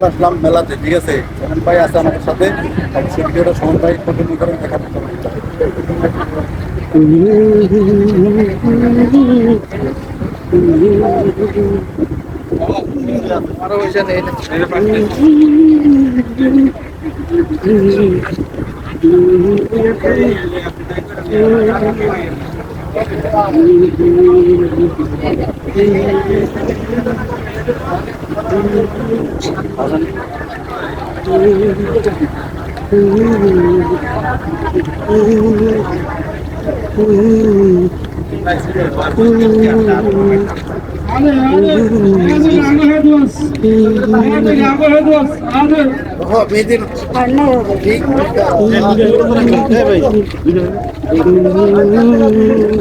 আসলাম মেলাতে ঠিক আছে সোহেন ভাই আছে আমাদের সাথে। অবশ্যই ভিডিওটা সোহেন ভাই কন্টিনিউ করেন দেখাতে ঠিক